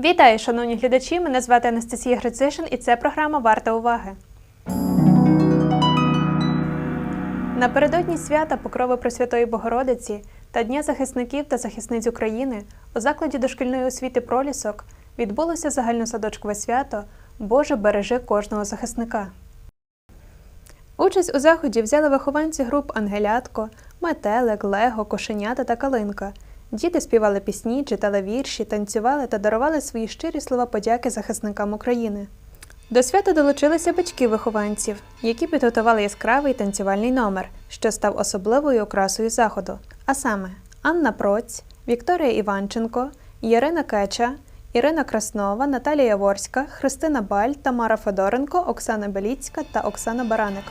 Вітаю, шановні глядачі! Мене звати Анастасія Грицишин і це програма Варта уваги. Напередодні свята Покрови Пресвятої Богородиці та Дня захисників та захисниць України у закладі дошкільної освіти Пролісок відбулося загальносадочкове свято Боже бережи кожного захисника. Участь у заході взяли вихованці груп Ангелятко, Метелик, Лего, Кошенята та Калинка. Діти співали пісні, читали вірші, танцювали та дарували свої щирі слова подяки захисникам України. До свята долучилися батьки вихованців, які підготували яскравий танцювальний номер, що став особливою окрасою заходу. А саме Анна Проць, Вікторія Іванченко, Ярина Кеча, Ірина Краснова, Наталія Ворська, Христина Баль, Тамара Федоренко, Оксана Беліцька та Оксана Бараник.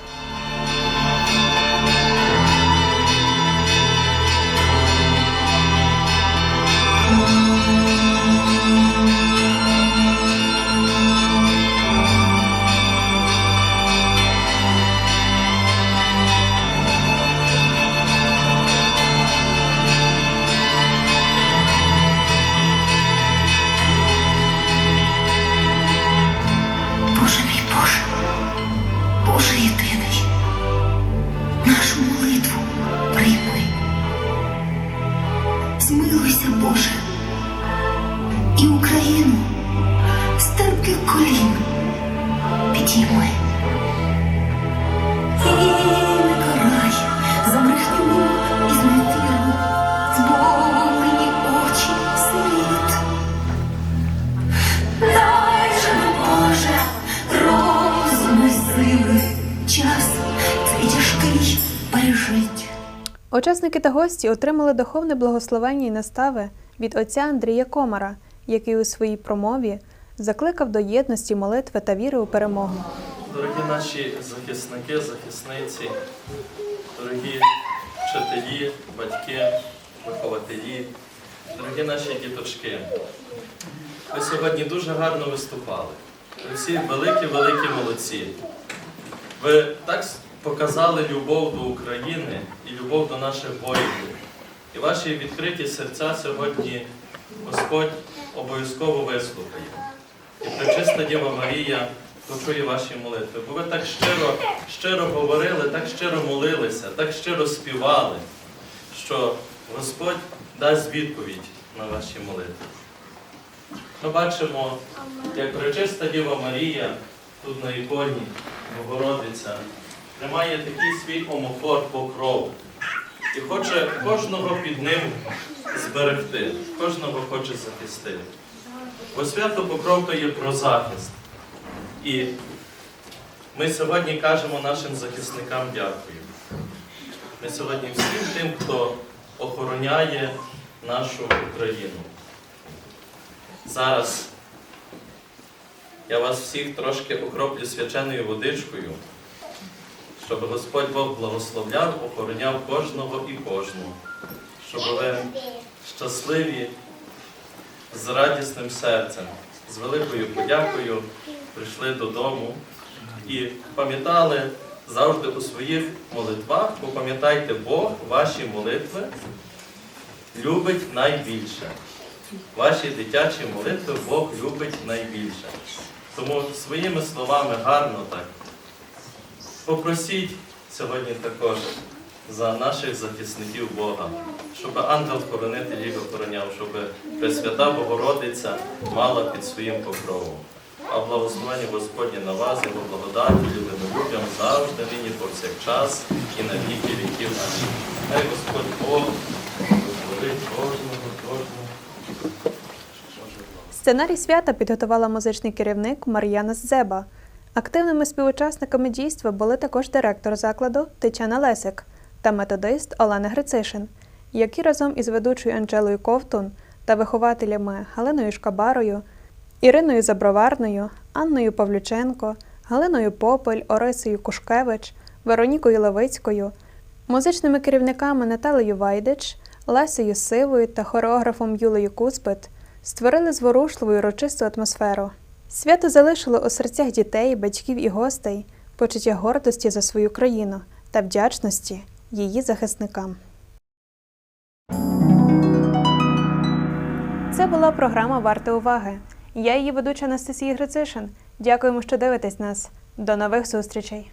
Боже єдиний, нашу молитву прийми. Змилуйся, Боже, і Україну з терпких колін підійми. Тяжкий пережить. Учасники та гості отримали духовне благословення і настави від отця Андрія Комара, який у своїй промові закликав до єдності, молитви та віри у перемогу. Дорогі наші захисники, захисниці, дорогі вчителі, батьки, вихователі, дорогі наші діточки. Ви сьогодні дуже гарно виступали. Ви всі великі-великі молодці. Ви так показали любов до України і любов до наших воїнів. І ваші відкриті серця сьогодні Господь обов'язково вислухає. І пречиста Діва Марія почує ваші молитви. Бо ви так щиро, щиро говорили, так щиро молилися, так щиро співали, що Господь дасть відповідь на ваші молитви. Ми бачимо, як пречиста Діва Марія тут на іконі Богородиця тримає такий свій омофор покров і хоче кожного під ним зберегти, кожного хоче захистити. Бо свято Покров то є про захист. І ми сьогодні кажемо нашим захисникам дякую. Ми сьогодні всім тим, хто охороняє нашу Україну. Зараз я вас всіх трошки окроплю свяченою водичкою, щоб Господь Бог благословляв, охороняв кожного і кожну, щоб ви щасливі з радісним серцем, з великою подякою прийшли додому і пам'ятали завжди у своїх молитвах, бо пам'ятайте, Бог ваші молитви любить найбільше. Ваші дитячі молитви Бог любить найбільше. Тому своїми словами гарно так. Попросіть сьогодні також за наших захисників Бога, щоб ангел-хоронитель їх охороняв, щоб Пресвята Богородиця мала під своїм покровом. А благословення Господнє на вас, його благодаті, людям завжди, нині повсякчас і на віки віків наші. Хай Господь Бог благословить кожного, кожного. Сценарій свята підготувала музичний керівник Мар'яна Зеба. Активними співучасниками дійства були також директор закладу Тетяна Лесик та методист Олена Грицишин, які разом із ведучою Анжелою Ковтун та вихователями Галиною Шкабарою, Іриною Заброварною, Анною Павлюченко, Галиною Попель, Орисою Кушкевич, Веронікою Левицькою, музичними керівниками Наталею Вайдич, Лесею Сивою та хореографом Юлею Кузбит створили зворушливу і урочисту атмосферу. Свято залишило у серцях дітей, батьків і гостей почуття гордості за свою країну та вдячності її захисникам. Це була програма Варти уваги. Я її ведуча Анастасія Грицишин. Дякуємо, що дивитесь нас. До нових зустрічей!